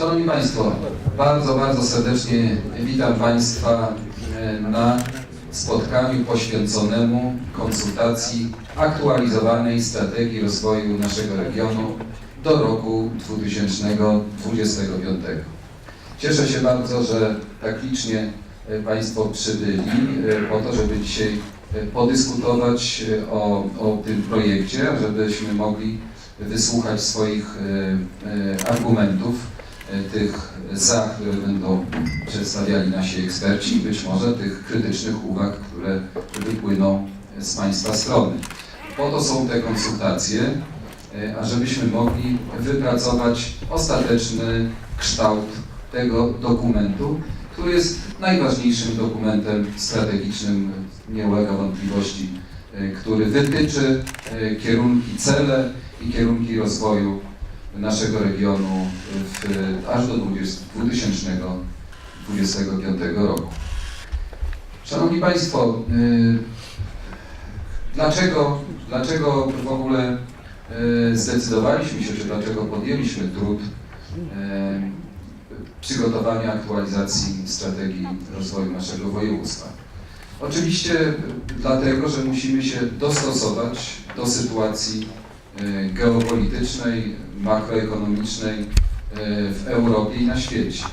Szanowni Państwo, bardzo, bardzo serdecznie witam Państwa e, na spotkaniu poświęconemu konsultacji aktualizowanej strategii rozwoju naszego regionu do roku 2025. Cieszę się bardzo, że tak licznie e, Państwo przybyli e, po to, żeby dzisiaj podyskutować o, o tym projekcie, żebyśmy mogli wysłuchać swoich argumentów, tych za, które będą przedstawiali nasi eksperci być może tych krytycznych uwag, które wypłyną z Państwa strony. Po to są te konsultacje, e, ażebyśmy mogli wypracować ostateczny kształt tego dokumentu, który jest najważniejszym dokumentem strategicznym, nie ulega wątpliwości, e, który wytyczy e, kierunki, cele i kierunki rozwoju naszego regionu w, aż do 20, 2025 roku. Szanowni Państwo, y, dlaczego, dlaczego w ogóle y, zdecydowaliśmy się, czy dlaczego podjęliśmy trud y, przygotowania aktualizacji strategii rozwoju naszego województwa? Oczywiście dlatego, że musimy się dostosować do sytuacji geopolitycznej, makroekonomicznej y, w Europie i na świecie.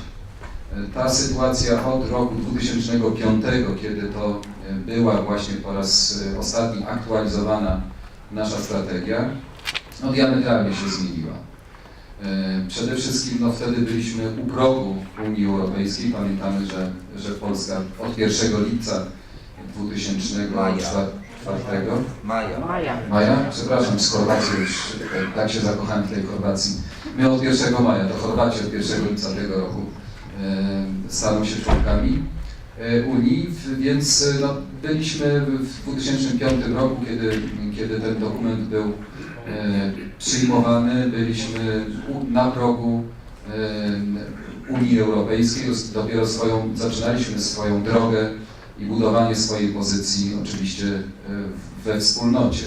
Y, Ta sytuacja od roku 2005, kiedy to była właśnie po raz ostatni aktualizowana nasza strategia, no diametralnie się zmieniła. Przede wszystkim no, wtedy byliśmy u progu Unii Europejskiej. Pamiętamy, że, że Polska od 1 lipca 2004 Maja. Maja. Maja? Przepraszam, z Chorwacji już e, tak się zakochałem w tej Chorwacji. My od 1 maja, to Chorwaci od 1 lipca tego roku e, staną się członkami e, Unii, więc no, byliśmy w 2005 roku, kiedy, kiedy ten dokument był e, przyjmowany, byliśmy u, na progu e, Unii Europejskiej, dopiero swoją, zaczynaliśmy swoją drogę i budowanie swojej pozycji oczywiście e, we wspólnocie.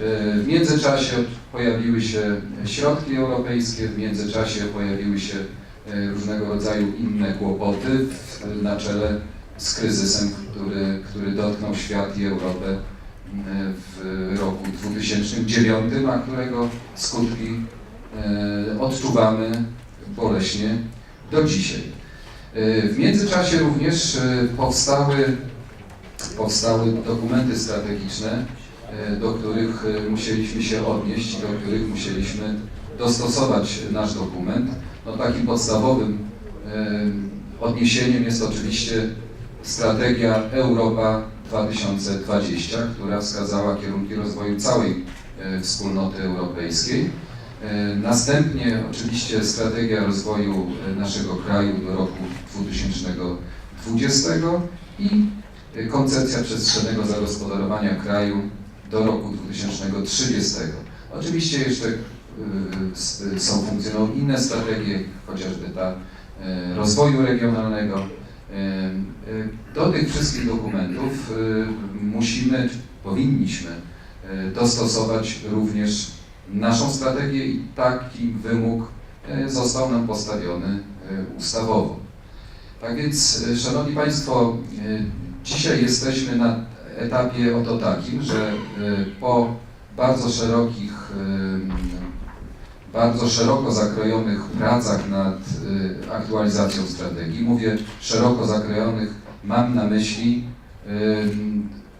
E, W międzyczasie pojawiły się środki europejskie, w międzyczasie pojawiły się e, różnego rodzaju inne kłopoty na czele z kryzysem, który, który dotknął świat i Europę w roku 2009, a którego skutki odczuwamy boleśnie do dzisiaj. E, W międzyczasie również e, powstały, powstały dokumenty strategiczne, e, do których musieliśmy się odnieść do których musieliśmy dostosować nasz dokument. No, takim podstawowym odniesieniem jest oczywiście strategia Europa 2020, która wskazała kierunki rozwoju całej wspólnoty europejskiej. E, Następnie oczywiście strategia rozwoju e, naszego kraju do roku 2020 i e, koncepcja przestrzennego zagospodarowania kraju do roku 2030. Oczywiście jeszcze są funkcjonują inne strategie, chociażby ta rozwoju regionalnego. Do tych wszystkich dokumentów musimy, powinniśmy dostosować również naszą strategię i taki wymóg e, został nam postawiony e, ustawowo. Tak więc, e, Szanowni Państwo, dzisiaj jesteśmy na etapie oto takim, że po bardzo szerokich, bardzo szeroko zakrojonych pracach nad aktualizacją strategii, mówię szeroko zakrojonych, mam na myśli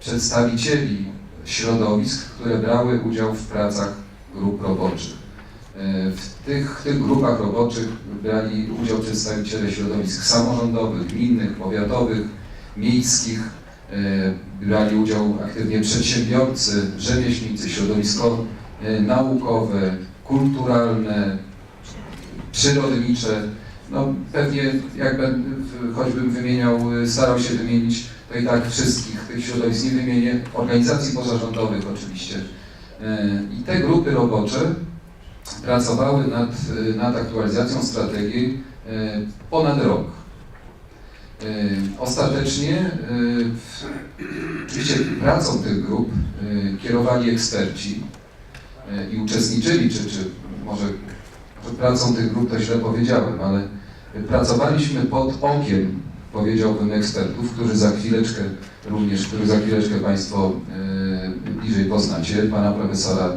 przedstawicieli środowisk, które brały udział w pracach grup roboczych. E, W tych, tych grupach roboczych brali udział przedstawiciele środowisk samorządowych, gminnych, powiatowych, miejskich, e, brali udział aktywnie przedsiębiorcy, rzemieślnicy, środowisko e, naukowe, kulturalne, przyrodnicze. No pewnie jak będę, w- choćbym wymieniał, starał się wymienić, to i tak wszystkich tych środowisk nie wymienię, organizacji pozarządowych oczywiście. E, I te grupy robocze pracowały nad, e, nad aktualizacją strategii e, ponad rok. Ostatecznie, w- oczywiście pracą tych grup kierowali eksperci i uczestniczyli, czy, czy może że pracą tych grup to źle powiedziałem, ale pracowaliśmy pod okiem, powiedziałbym, ekspertów, którzy za chwileczkę również, których za chwileczkę Państwo e, bliżej poznacie, pana profesora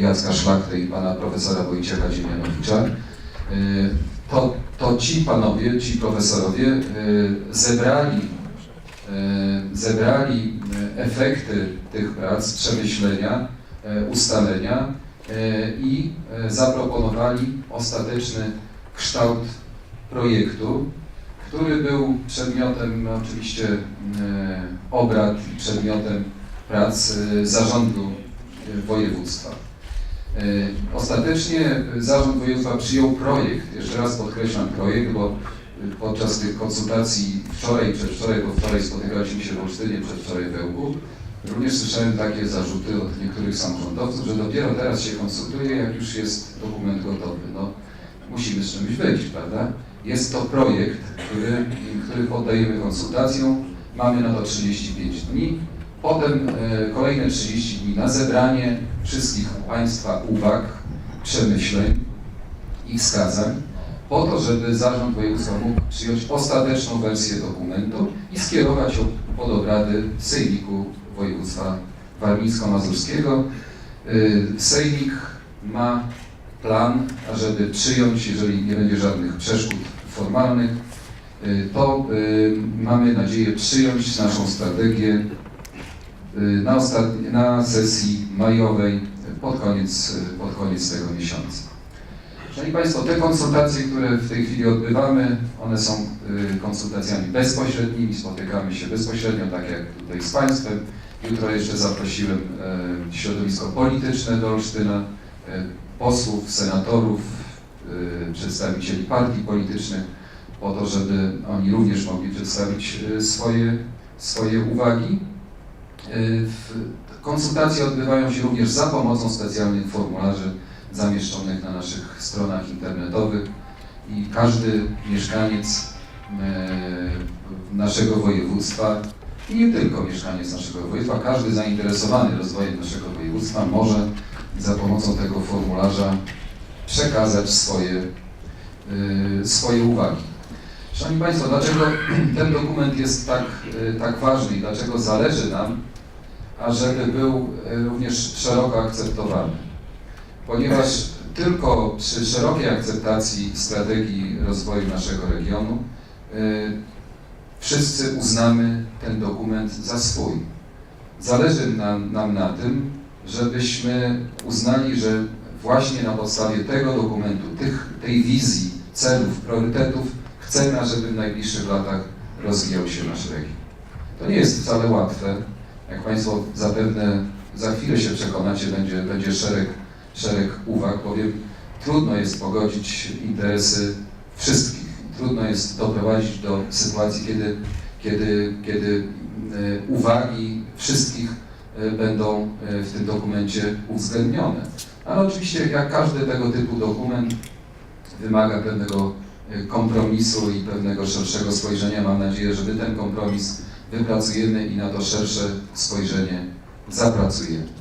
Jacka Szlachty i pana profesora Wojciecha Dziemianowicza. E, To, to ci panowie, ci profesorowie e, zebrali, zebrali efekty tych prac, przemyślenia, ustalenia i zaproponowali ostateczny kształt projektu, który był przedmiotem oczywiście e, obrad i przedmiotem prac e, zarządu województwa. E, Ostatecznie zarząd województwa przyjął projekt, jeszcze raz podkreślam projekt, bo podczas tych konsultacji wczoraj przedwczoraj, bo wczoraj spotykaliśmy się w Olsztynie, przedwczoraj w Ełku, również słyszałem takie zarzuty od niektórych samorządowców, że dopiero teraz się konsultuje, jak już jest dokument gotowy. No, musimy z czymś wyjść, prawda? Jest to projekt, który, który poddajemy konsultacjom. Mamy na to 35 dni. Potem e, kolejne 30 dni na zebranie wszystkich Państwa uwag, przemyśleń i wskazań, po to, żeby Zarząd Województwa mógł przyjąć ostateczną wersję dokumentu i skierować ją pod obrady Sejmiku Województwa Warmińsko-Mazurskiego. Y, Sejmik ma plan, ażeby przyjąć, jeżeli nie będzie żadnych przeszkód formalnych, y, to y, mamy nadzieję przyjąć naszą strategię y, na, ostatni, na sesji majowej pod koniec, pod koniec tego miesiąca. Szanowni Państwo, te konsultacje, które w tej chwili odbywamy, one są konsultacjami bezpośrednimi, spotykamy się bezpośrednio, tak jak tutaj z Państwem. Jutro jeszcze zaprosiłem środowisko polityczne do Olsztyna, posłów, senatorów, e, przedstawicieli partii politycznych, po to, żeby oni również mogli przedstawić e, swoje, swoje uwagi. W- Konsultacje odbywają się również za pomocą specjalnych formularzy zamieszczonych na naszych stronach internetowych i każdy mieszkaniec naszego województwa i nie tylko mieszkaniec naszego województwa, każdy zainteresowany rozwojem naszego województwa może za pomocą tego formularza przekazać swoje, e, swoje uwagi. Szanowni Państwo, dlaczego ten dokument jest tak, e, tak ważny i dlaczego zależy nam, ażeby był e, również szeroko akceptowany? Ponieważ tylko przy szerokiej akceptacji strategii rozwoju naszego regionu y, wszyscy uznamy ten dokument za swój. Zależy nam, nam na tym, żebyśmy uznali, że właśnie na podstawie tego dokumentu, tych, tej wizji, celów, priorytetów chcemy, żeby w najbliższych latach rozwijał się nasz region. To nie jest wcale łatwe. Jak Państwo zapewne za chwilę się przekonacie, będzie, będzie szereg szereg uwag, bowiem trudno jest pogodzić interesy wszystkich. Trudno jest doprowadzić do sytuacji, kiedy, kiedy, kiedy e, uwagi wszystkich będą e, w tym dokumencie uwzględnione. Ale oczywiście jak każdy tego typu dokument wymaga pewnego e, kompromisu i pewnego szerszego spojrzenia. Mam nadzieję, że my ten kompromis wypracujemy i na to szersze spojrzenie zapracujemy.